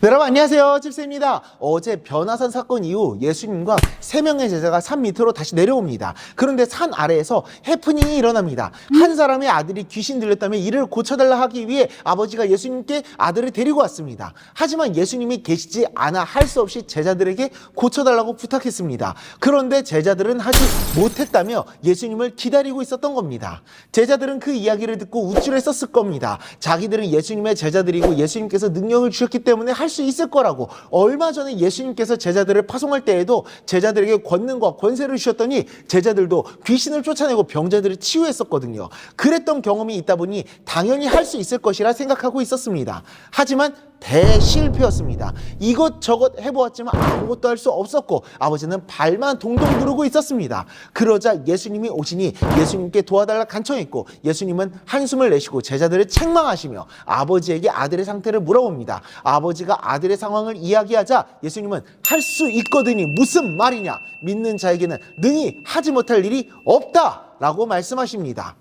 네, 여러분 안녕하세요. 집세입니다. 어제 변화산 사건 이후 예수님과 세 명의 제자가 산 밑으로 다시 내려옵니다. 그런데 산 아래에서 해프닝이 일어납니다. 한 사람의 아들이 귀신 들렸다며 이를 고쳐달라 하기 위해 아버지가 예수님께 아들을 데리고 왔습니다. 하지만 예수님이 계시지 않아 할 수 없이 제자들에게 고쳐달라고 부탁했습니다. 그런데 제자들은 하지 못했다며 예수님을 기다리고 있었던 겁니다. 제자들은 그 이야기를 듣고 우쭐했었을 겁니다. 자기들은 예수님의 제자들이고 예수님께서 능력을 주셨기 때문에 할 수 있을 거라고 얼마 전에 예수님께서 제자들을 파송할 때에도 제자들에게 권능과 권세를 주셨더니 제자들도 귀신을 쫓아내고 병자들을 치유했었거든요. 그랬던 경험이 있다 보니 당연히 할 수 있을 것이라 생각하고 있었습니다. 하지만 대실패였습니다. 이것저것 해보았지만 아무것도 할 수 없었고 아버지는 발만 동동 구르고 있었습니다. 그러자 예수님이 오시니 예수님께 도와달라 간청했고 예수님은 한숨을 내쉬고 제자들을 책망하시며 아버지에게 아들의 상태를 물어봅니다. 아버지가 아들의 상황을 이야기하자 예수님은 할 수 있거든이 무슨 말이냐 믿는 자에게는 능히 하지 못할 일이 없다라고 말씀하십니다.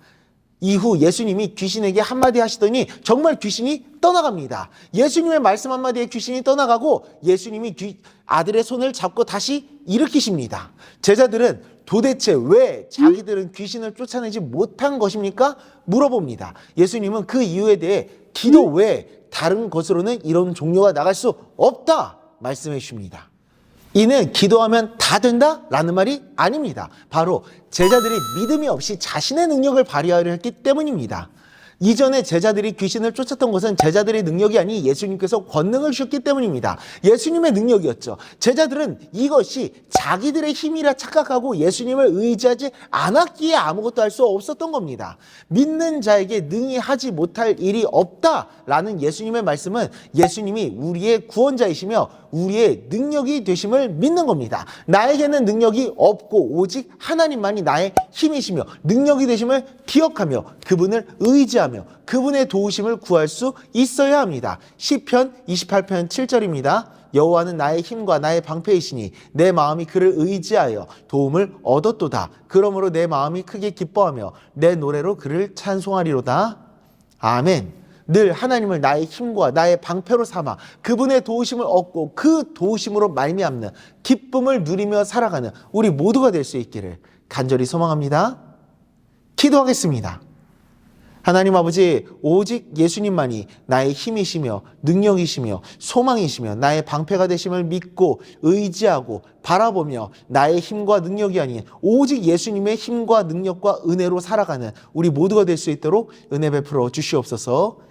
이후 예수님이 귀신에게 한마디 하시더니 정말 귀신이 떠나갑니다. 예수님의 말씀 한마디에 귀신이 떠나가고 예수님이 귀- 아들의 손을 잡고 다시 일으키십니다. 제자들은 도대체 왜 자기들은 귀신을 쫓아내지 못한 것입니까? 물어봅니다. 예수님은 그 이유에 대해 기도 외에 다른 것으로는 이런 종료가 나갈 수 없다 말씀해 주십니다. 이는 기도하면 다 된다? 라는 말이 아닙니다. 바로 제자들이 믿음이 없이 자신의 능력을 발휘하려 했기 때문입니다. 이전에 제자들이 귀신을 쫓았던 것은 제자들의 능력이 아니 예수님께서 권능을 주셨기 때문입니다. 예수님의 능력이었죠. 제자들은 이것이 자기들의 힘이라 착각하고 예수님을 의지하지 않았기에 아무것도 할 수 없었던 겁니다. 믿는 자에게 능히 하지 못할 일이 없다라는 예수님의 말씀은 예수님이 우리의 구원자이시며 우리의 능력이 되심을 믿는 겁니다. 나에게는 능력이 없고 오직 하나님만이 나의 힘이시며 능력이 되심을 기억하며 그분을 의지하며 그분의 도우심을 구할 수 있어야 합니다. 시편 28편 7절입니다. 여호와는 나의 힘과 나의 방패이시니 내 마음이 그를 의지하여 도움을 얻었도다. 그러므로 내 마음이 크게 기뻐하며 내 노래로 그를 찬송하리로다. 아멘. 늘 하나님을 나의 힘과 나의 방패로 삼아 그분의 도우심을 얻고 그 도우심으로 말미암는 기쁨을 누리며 살아가는 우리 모두가 될 수 있기를 간절히 소망합니다. 기도하겠습니다. 하나님 아버지, 오직 예수님만이 나의 힘이시며 능력이시며 소망이시며 나의 방패가 되심을 믿고 의지하고 바라보며 나의 힘과 능력이 아닌 오직 예수님의 힘과 능력과 은혜로 살아가는 우리 모두가 될 수 있도록 은혜 베풀어 주시옵소서